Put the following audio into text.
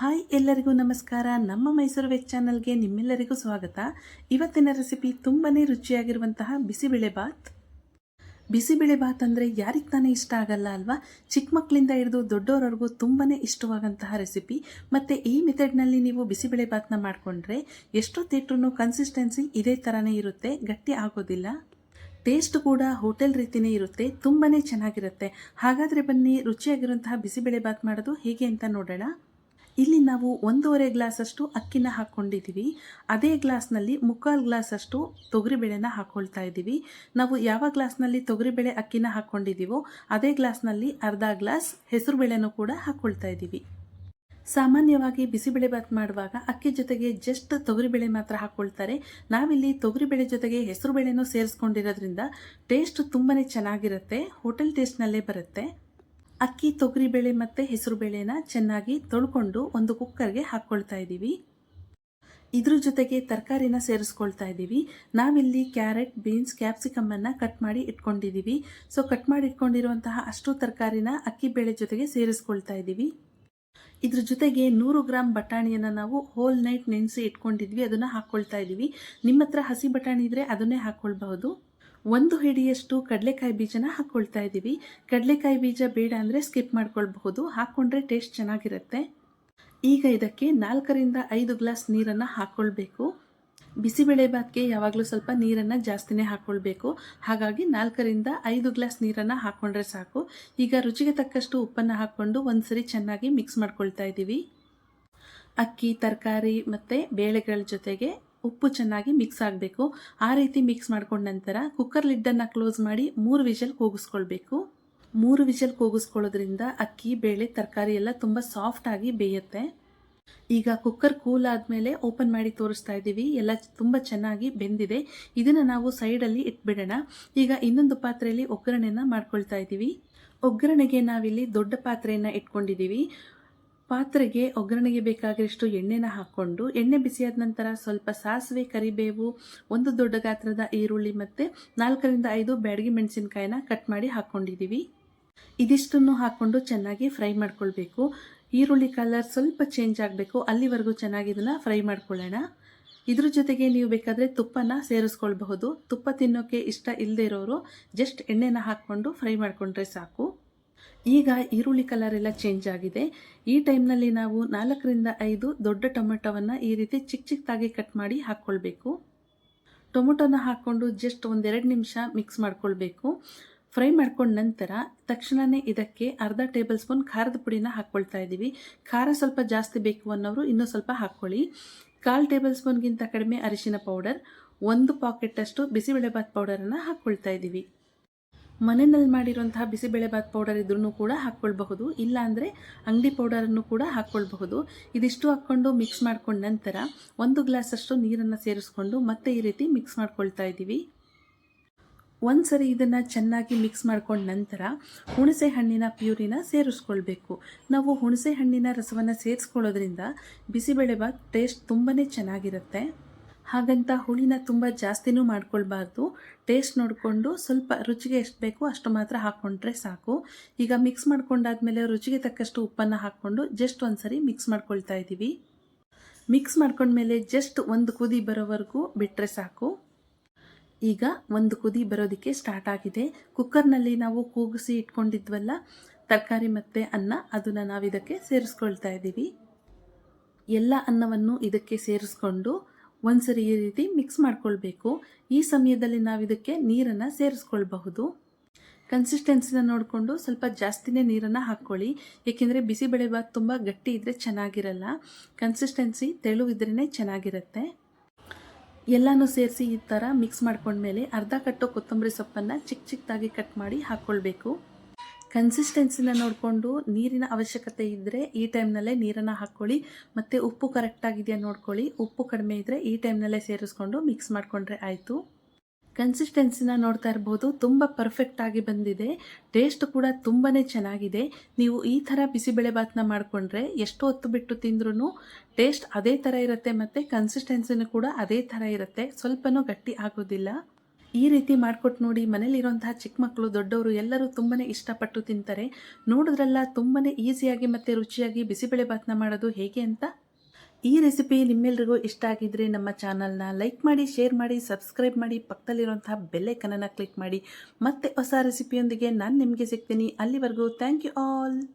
Hi ಎಲ್ಲರಿಗೂ ನಮಸ್ಕಾರ. ನಮ್ಮ ಮೈಸೂರು ವೆಜ್ ಚಾನಲ್ಗೆ ನಿಮ್ಮೆಲ್ಲರಿಗೂ ಸ್ವಾಗತ. ಇವತ್ತಿನ ರೆಸಿಪಿ ತುಂಬಾ ರುಚಿಯಾಗಿರುವಂತಹ ಬಿಸಿಬೇಳೆ ಬಿಸಿಬೇಳೆಬಾತ್ ಬಿಸಿಬೇಳೆ ಬಾತ್ ಅಂದರೆ ಯಾರಿಗೆ ತಾನೇ ಇಷ್ಟ ಆಗಲ್ಲ ಅಲ್ವಾ? ಚಿಕ್ಕ ಮಕ್ಕಳಿಂದ ಹಿಡಿದು ದೊಡ್ಡವರವರೆಗೂ ತುಂಬಾ ಇಷ್ಟವಾದಂತಹ ರೆಸಿಪಿ. ಮತ್ತು ಈ ಮೆಥಡ್ನಲ್ಲಿ ನೀವು ಬಿಸಿಬೇಳೆ ಮಾಡಿಕೊಂಡ್ರೆ ಎಷ್ಟೊತ್ತಿಟ್ರೂ ಕನ್ಸಿಸ್ಟೆನ್ಸಿ ಇದೇ ಥರನೇ ಇರುತ್ತೆ, ಗಟ್ಟಿ ಆಗೋದಿಲ್ಲ. ಟೇಸ್ಟ್ ಕೂಡ ಹೋಟೆಲ್ ರೀತಿಯೇ ಇರುತ್ತೆ ತುಂಬಾ ಚೆನ್ನಾಗಿರುತ್ತೆ. ಹಾಗಾದರೆ ಬನ್ನಿ, ರುಚಿಯಾಗಿರುವಂತಹ ಬಿಸಿಬೇಳೆ ಬಾತ್ ಮಾಡೋದು ಹೇಗೆ ಅಂತ ನೋಡೋಣ. ಇಲ್ಲಿ ನಾವು ಒಂದೂವರೆ ಗ್ಲಾಸಷ್ಟು ಅಕ್ಕಿನ ಹಾಕ್ಕೊಂಡಿದ್ದೀವಿ. ಅದೇ ಗ್ಲಾಸ್ನಲ್ಲಿ ಮುಕ್ಕಾಲು ಗ್ಲಾಸಷ್ಟು ತೊಗರಿಬೇಳೆನ ಹಾಕ್ಕೊಳ್ತಾ ಇದ್ದೀವಿ. ನಾವು ಯಾವ ಗ್ಲಾಸ್ನಲ್ಲಿ ತೊಗರಿಬೇಳೆ ಅಕ್ಕಿನ ಹಾಕ್ಕೊಂಡಿದ್ದೀವೋ ಅದೇ ಗ್ಲಾಸ್ನಲ್ಲಿ ಅರ್ಧ ಗ್ಲಾಸ್ ಹೆಸರುಬೇಳೆನೂ ಕೂಡ ಹಾಕ್ಕೊಳ್ತಾ ಇದ್ದೀವಿ. ಸಾಮಾನ್ಯವಾಗಿ ಬಿಸಿಬೇಳೆಬಾತ್ ಮಾಡುವಾಗ ಅಕ್ಕಿ ಜೊತೆಗೆ ಜಸ್ಟ್ ತೊಗರಿಬೇಳೆ ಮಾತ್ರ ಹಾಕ್ಕೊಳ್ತಾರೆ ನಾವಿಲ್ಲಿ ತೊಗರಿಬೇಳೆ ಜೊತೆಗೆ ಹೆಸರುಬೇಳೆನೂ ಸೇರಿಸ್ಕೊಂಡಿರೋದ್ರಿಂದ ಟೇಸ್ಟ್ ತುಂಬಾ ಚೆನ್ನಾಗಿರುತ್ತೆ, ಹೋಟೆಲ್ ಟೇಸ್ಟ್ನಲ್ಲೇ ಬರುತ್ತೆ. ಅಕ್ಕಿ ತೊಗರಿಬೇಳೆ ಮತ್ತು ಹೆಸರುಬೇಳೆನ ಚೆನ್ನಾಗಿ ತೊಳ್ಕೊಂಡು ಒಂದು ಕುಕ್ಕರ್ಗೆ ಹಾಕ್ಕೊಳ್ತಾ ಇದ್ದೀವಿ. ಇದ್ರ ಜೊತೆಗೆ ತರಕಾರಿನ ಸೇರಿಸ್ಕೊಳ್ತಾ ಇದ್ದೀವಿ. ನಾವಿಲ್ಲಿ ಕ್ಯಾರೆಟ್, ಬೀನ್ಸ್ ಕ್ಯಾಪ್ಸಿಕಮ್ಮನ್ನು ಕಟ್ ಮಾಡಿ ಇಟ್ಕೊಂಡಿದ್ದೀವಿ. ಸೊ ಕಟ್ ಮಾಡಿ ಇಟ್ಕೊಂಡಿರುವಂತಹ ಅಷ್ಟು ತರಕಾರಿನ ಅಕ್ಕಿ ಬೇಳೆ ಜೊತೆಗೆ ಸೇರಿಸ್ಕೊಳ್ತಾ ಇದ್ದೀವಿ. ಇದ್ರ ಜೊತೆಗೆ ನೂರು ಗ್ರಾಮ್ ಬಟಾಣಿಯನ್ನು ನಾವು ಹೋಲ್ ನೈಟ್ ನೆನೆಸಿ ಇಟ್ಕೊಂಡಿದ್ವಿ. ಅದನ್ನು ಹಾಕ್ಕೊಳ್ತಾ ಇದ್ದೀವಿ. ನಿಮ್ಮ ಹಸಿ ಬಟಾಣಿ ಇದ್ದರೆ ಅದನ್ನೇ ಹಾಕ್ಕೊಳ್ಬಹುದು ಒಂದು ಹಿಡಿಯಷ್ಟು ಕಡಲೆಕಾಯಿ ಬೀಜನ ಹಾಕ್ಕೊಳ್ತಾ ಇದ್ದೀವಿ. ಕಡಲೆಕಾಯಿ ಬೀಜ ಬೇಡ ಅಂದರೆ ಸ್ಕಿಪ್ ಮಾಡ್ಕೊಳ್ಬಹುದು. ಹಾಕ್ಕೊಂಡ್ರೆ ಟೇಸ್ಟ್ ಚೆನ್ನಾಗಿರುತ್ತೆ. ಈಗ ಇದಕ್ಕೆ ನಾಲ್ಕರಿಂದ ಐದು ಗ್ಲಾಸ್ ನೀರನ್ನು ಹಾಕ್ಕೊಳ್ಬೇಕು ಬಿಸಿಬೇಳೆ ಬಾತ್ಗೆ ಯಾವಾಗಲೂ ಸ್ವಲ್ಪ ನೀರನ್ನು ಜಾಸ್ತಿನೇ ಹಾಕ್ಕೊಳ್ಬೇಕು ಹಾಗಾಗಿ ನಾಲ್ಕರಿಂದ ಐದು ಗ್ಲಾಸ್ ನೀರನ್ನು ಹಾಕ್ಕೊಂಡ್ರೆ ಸಾಕು. ಈಗ ರುಚಿಗೆ ತಕ್ಕಷ್ಟು ಉಪ್ಪನ್ನು ಹಾಕ್ಕೊಂಡು ಒಂದ್ಸರಿ ಚೆನ್ನಾಗಿ ಮಿಕ್ಸ್ ಮಾಡ್ಕೊಳ್ತಾ ಇದ್ದೀವಿ. ಅಕ್ಕಿ, ತರಕಾರಿ ಮತ್ತು ಬೇಳೆಗಳ ಜೊತೆಗೆ ಉಪ್ಪು ಚೆನ್ನಾಗಿ ಮಿಕ್ಸ್ ಆಗಬೇಕು. ಆ ರೀತಿ ಮಿಕ್ಸ್ ಮಾಡ್ಕೊಂಡ ನಂತರ ಕುಕ್ಕರ್ ಲಿಡ್ಡನ್ನು ಕ್ಲೋಸ್ ಮಾಡಿ ಮೂರು ವಿಷಲ್ ಕೂಗಿಸ್ಕೊಳ್ಬೇಕು. ಮೂರು ವಿಷಲ್ ಕೂಗಿಸ್ಕೊಳ್ಳೋದ್ರಿಂದ ಅಕ್ಕಿ, ಬೇಳೆ, ತರಕಾರಿ ಎಲ್ಲ ತುಂಬ ಸಾಫ್ಟಾಗಿ ಬೇಯುತ್ತೆ. ಈಗ ಕುಕ್ಕರ್ ಕೂಲ್ ಆದಮೇಲೆ ಓಪನ್ ಮಾಡಿ ತೋರಿಸ್ತಾ ಇದ್ದೀವಿ. ಎಲ್ಲ ತುಂಬ ಚೆನ್ನಾಗಿ ಬೆಂದಿದೆ. ಇದನ್ನು ನಾವು ಸೈಡಲ್ಲಿ ಇಟ್ಬಿಡೋಣ. ಈಗ ಇನ್ನೊಂದು ಪಾತ್ರೆಯಲ್ಲಿ ಒಗ್ಗರಣೆನ ಮಾಡ್ಕೊಳ್ತಾ ಇದ್ದೀವಿ. ಒಗ್ಗರಣೆಗೆ ನಾವಿಲ್ಲಿ ದೊಡ್ಡ ಪಾತ್ರೆಯನ್ನು ಇಟ್ಕೊಂಡಿದ್ದೀವಿ. ಪಾತ್ರೆಗೆ ಒಗ್ಗರಣೆಗೆ ಬೇಕಾಗಿರಷ್ಟು ಎಣ್ಣೆನ ಹಾಕ್ಕೊಂಡು ಎಣ್ಣೆ ಬಿಸಿಯಾದ ನಂತರ ಸ್ವಲ್ಪ ಸಾಸಿವೆ, ಕರಿಬೇವು, ಒಂದು ದೊಡ್ಡ ಗಾತ್ರದ ಈರುಳ್ಳಿ ಮತ್ತು ನಾಲ್ಕರಿಂದ ಐದು ಬ್ಯಾಡಗಿ ಮೆಣಸಿನ್ಕಾಯಿನ ಕಟ್ ಮಾಡಿ ಹಾಕ್ಕೊಂಡಿದ್ದೀವಿ ಇದಿಷ್ಟನ್ನು ಹಾಕ್ಕೊಂಡು ಚೆನ್ನಾಗಿ ಫ್ರೈ ಮಾಡ್ಕೊಳ್ಬೇಕು. ಈರುಳ್ಳಿ ಕಲರ್ ಸ್ವಲ್ಪ ಚೇಂಜ್ ಆಗಬೇಕು. ಅಲ್ಲಿವರೆಗೂ ಚೆನ್ನಾಗಿ ಇದನ್ನು ಫ್ರೈ ಮಾಡ್ಕೊಳ್ಳೋಣ. ಇದ್ರ ಜೊತೆಗೆ ನೀವು ಬೇಕಾದರೆ ತುಪ್ಪನ ಸೇರಿಸ್ಕೊಳ್ಬಹುದು. ತುಪ್ಪ ತಿನ್ನೋಕ್ಕೆ ಇಷ್ಟ ಇಲ್ಲದೆ ಇರೋರು ಜಸ್ಟ್ ಎಣ್ಣೆನ ಹಾಕ್ಕೊಂಡು ಫ್ರೈ ಮಾಡಿಕೊಂಡ್ರೆ ಸಾಕು. ಈಗ ಈರುಳ್ಳಿ ಕಲರ್ ಎಲ್ಲ ಚೇಂಜ್ ಆಗಿದೆ. ಈ ಟೈಮ್ನಲ್ಲಿ ನಾವು ನಾಲ್ಕರಿಂದ ಐದು ದೊಡ್ಡ ಟೊಮೆಟೊವನ್ನು ಈ ರೀತಿ ಚಿಕ್ಕ ಚಿಕ್ಕದಾಗಿ ಕಟ್ ಮಾಡಿ ಹಾಕ್ಕೊಳ್ಬೇಕು ಟೊಮೊಟೊನ ಹಾಕ್ಕೊಂಡು ಜಸ್ಟ್ ಒಂದೆರಡು ನಿಮಿಷ ಮಿಕ್ಸ್ ಮಾಡ್ಕೊಳ್ಬೇಕು. ಫ್ರೈ ಮಾಡ್ಕೊಂಡ ನಂತರ ತಕ್ಷಣವೇ ಇದಕ್ಕೆ ಅರ್ಧ ಟೇಬಲ್ ಸ್ಪೂನ್ ಖಾರದ ಪುಡಿನ ಹಾಕ್ಕೊಳ್ತಾ ಇದ್ದೀವಿ. ಖಾರ ಸ್ವಲ್ಪ ಜಾಸ್ತಿ ಬೇಕು ಅನ್ನೋರು ಇನ್ನೂ ಸ್ವಲ್ಪ ಹಾಕ್ಕೊಳ್ಳಿ. ಕಾಲು ಟೇಬಲ್ ಸ್ಪೂನ್ಗಿಂತ ಕಡಿಮೆ ಅರಿಶಿನ ಪೌಡರ್ ಒಂದು ಪಾಕೆಟಷ್ಟು ಬಿಸಿಬೇಳೆಬಾತ್ ಪೌಡರನ್ನು ಹಾಕ್ಕೊಳ್ತಾ ಇದ್ದೀವಿ. ಮನೆಯಲ್ಲಿ ಮಾಡಿರುವಂತಹ ಬಿಸಿಬೇಳೆಬಾತ್ ಪೌಡರ್ ಇದ್ರೂ ಕೂಡ ಹಾಕ್ಕೊಳ್ಬಹುದು. ಇಲ್ಲಾಂದರೆ ಅಂಗಡಿ ಪೌಡರನ್ನು ಕೂಡ ಹಾಕ್ಕೊಳ್ಬಹುದು. ಇದಿಷ್ಟು ಹಾಕ್ಕೊಂಡು ಮಿಕ್ಸ್ ಮಾಡ್ಕೊಂಡ ನಂತರ ಒಂದು ಗ್ಲಾಸಷ್ಟು ನೀರನ್ನು ಸೇರಿಸ್ಕೊಂಡು ಮತ್ತೆ ಈ ರೀತಿ ಮಿಕ್ಸ್ ಮಾಡ್ಕೊಳ್ತಾ ಇದ್ದೀವಿ. ಒಂದು ಸರಿ ಇದನ್ನು ಚೆನ್ನಾಗಿ ಮಿಕ್ಸ್ ಮಾಡ್ಕೊಂಡ ನಂತರ ಹುಣಸೆ ಹಣ್ಣಿನ ಪ್ಯೂರಿನ ಸೇರಿಸ್ಕೊಳ್ಬೇಕು. ನಾವು ಹುಣಸೆ ಹಣ್ಣಿನ ರಸವನ್ನು ಸೇರಿಸ್ಕೊಳ್ಳೋದ್ರಿಂದ ಬಿಸಿಬೇಳೆಬಾತ್ ಟೇಸ್ಟ್ ತುಂಬಾ ಚೆನ್ನಾಗಿರುತ್ತೆ. ಹಾಗಂತ ಹುಳಿನ ತುಂಬ ಜಾಸ್ತಿನೂ ಮಾಡ್ಕೊಳ್ಬಾರ್ದು. ಟೇಸ್ಟ್ ನೋಡಿಕೊಂಡು ಸ್ವಲ್ಪ ರುಚಿಗೆ ಎಷ್ಟು ಬೇಕೋ ಅಷ್ಟು ಮಾತ್ರ ಹಾಕ್ಕೊಂಡ್ರೆ ಸಾಕು. ಈಗ ಮಿಕ್ಸ್ ಮಾಡ್ಕೊಂಡಾದ್ಮೇಲೆ ರುಚಿಗೆ ತಕ್ಕಷ್ಟು ಉಪ್ಪನ್ನು ಹಾಕ್ಕೊಂಡು ಜಸ್ಟ್ ಒಂದು ಸರಿ ಮಿಕ್ಸ್ ಮಾಡ್ಕೊಳ್ತಾ ಇದ್ದೀವಿ. ಮಿಕ್ಸ್ ಮಾಡ್ಕೊಂಡ್ಮೇಲೆ ಜಸ್ಟ್ ಒಂದು ಕುದಿ ಬರೋವರೆಗೂ ಬಿಟ್ಟರೆ ಸಾಕು. ಈಗ ಒಂದು ಕುದಿ ಬರೋದಕ್ಕೆ ಸ್ಟಾರ್ಟ್ ಆಗಿದೆ. ಕುಕ್ಕರ್ನಲ್ಲಿ ನಾವು ಕೂಗಿಸಿ ಇಟ್ಕೊಂಡಿದ್ವಲ್ಲ, ತರಕಾರಿ ಮತ್ತು ಅನ್ನ, ಅದನ್ನು ನಾವು ಇದಕ್ಕೆ ಸೇರಿಸ್ಕೊಳ್ತಾ ಇದ್ದೀವಿ. ಎಲ್ಲ ಅನ್ನವನ್ನು ಇದಕ್ಕೆ ಸೇರಿಸ್ಕೊಂಡು ಒಂದ್ಸರಿ ಈ ರೀತಿ ಮಿಕ್ಸ್ ಮಾಡ್ಕೊಳ್ಬೇಕು. ಈ ಸಮಯದಲ್ಲಿ ನಾವು ಇದಕ್ಕೆ ನೀರನ್ನು ಸೇರಿಸ್ಕೊಳ್ಬಹುದು. ಕನ್ಸಿಸ್ಟೆನ್ಸಿನ ನೋಡಿಕೊಂಡು ಸ್ವಲ್ಪ ಜಾಸ್ತಿನೇ ನೀರನ್ನು ಹಾಕ್ಕೊಳ್ಳಿ. ಏಕೆಂದರೆ ಬಿಸಿಬೇಳೆಬಾತ್ ತುಂಬ ಗಟ್ಟಿ ಇದ್ದರೆ ಚೆನ್ನಾಗಿರಲ್ಲ. ಕನ್ಸಿಸ್ಟೆನ್ಸಿ ತೆಳುವಿದ್ರೇ ಚೆನ್ನಾಗಿರುತ್ತೆ. ಎಲ್ಲನೂ ಸೇರಿಸಿ ಈ ಥರ ಮಿಕ್ಸ್ ಮಾಡ್ಕೊಂಡ್ಮೇಲೆ ಅರ್ಧ ಕಟ್ಟು ಕೊತ್ತಂಬರಿ ಸೊಪ್ಪನ್ನು ಚಿಕ್ಕ ಚಿಕ್ಕದಾಗಿ ಕಟ್ ಮಾಡಿ ಹಾಕ್ಕೊಳ್ಬೇಕು ಕನ್ಸಿಸ್ಟೆನ್ಸಿನ ನೋಡಿಕೊಂಡು ನೀರಿನ ಅವಶ್ಯಕತೆ ಇದ್ದರೆ ಈ ಟೈಮ್ನಲ್ಲೇ ನೀರನ್ನು ಹಾಕ್ಕೊಳ್ಳಿ ಮತ್ತು ಉಪ್ಪು ಕರೆಕ್ಟಾಗಿದೆಯಾ ನೋಡ್ಕೊಳ್ಳಿ. ಉಪ್ಪು ಕಡಿಮೆ ಇದ್ದರೆ ಈ ಟೈಮ್ನಲ್ಲೇ ಸೇರಿಸ್ಕೊಂಡು ಮಿಕ್ಸ್ ಮಾಡಿಕೊಂಡ್ರೆ ಆಯಿತು. ಕನ್ಸಿಸ್ಟೆನ್ಸಿನ ನೋಡ್ತಾ ಇರ್ಬೋದು, ತುಂಬ ಪರ್ಫೆಕ್ಟಾಗಿ ಬಂದಿದೆ. ಟೇಸ್ಟ್ ಕೂಡ ತುಂಬಾ ಚೆನ್ನಾಗಿದೆ. ನೀವು ಈ ಥರ ಬಿಸಿಬೇಳೆಬಾತನ್ನ ಮಾಡಿಕೊಂಡ್ರೆ ಎಷ್ಟು ಹೊತ್ತು ಬಿಟ್ಟು ತಿಂದ್ರೂ ಟೇಸ್ಟ್ ಅದೇ ಥರ ಇರುತ್ತೆ, ಮತ್ತು ಕನ್ಸಿಸ್ಟೆನ್ಸಿನೂ ಕೂಡ ಅದೇ ಥರ ಇರುತ್ತೆ. ಸ್ವಲ್ಪನೂ ಗಟ್ಟಿ ಆಗೋದಿಲ್ಲ. ಈ ರೀತಿ ಮಾಡಿಕೊಟ್ಟು ನೋಡಿ ಮನೇಲಿರುವಂತಹ ಚಿಕ್ಕ ಮಕ್ಕಳು, ದೊಡ್ಡವರು ಎಲ್ಲರೂ ತುಂಬಾ ಇಷ್ಟಪಟ್ಟು ತಿಂತಾರೆ. ನೋಡಿದ್ರಲ್ಲ ತುಂಬಾ ಈಸಿಯಾಗಿ ಮತ್ತು ರುಚಿಯಾಗಿ ಬಿಸಿಬೇಳೆ ಬಿಸಿಬೇಳೆಭಾತನ ಮಾಡೋದು ಹೇಗೆ ಅಂತ? ಈ ರೆಸಿಪಿ ನಿಮ್ಮೆಲ್ರಿಗೂ ಇಷ್ಟ ಆಗಿದ್ರೆ ನಮ್ಮ ಚಾನಲ್ನ ಲೈಕ್ ಮಾಡಿ, ಶೇರ್ ಮಾಡಿ, ಸಬ್ಸ್ಕ್ರೈಬ್ ಮಾಡಿ ಪಕ್ಕದಲ್ಲಿರುವಂತಹ ಬೆಲ್ಲೈಕನನ್ನು ಕ್ಲಿಕ್ ಮಾಡಿ. ಮತ್ತೆ ಹೊಸ ರೆಸಿಪಿಯೊಂದಿಗೆ ನಾನು ನಿಮಗೆ ಸಿಗ್ತೀನಿ. ಅಲ್ಲಿವರೆಗೂ ಥ್ಯಾಂಕ್ ಯು ಆಲ್.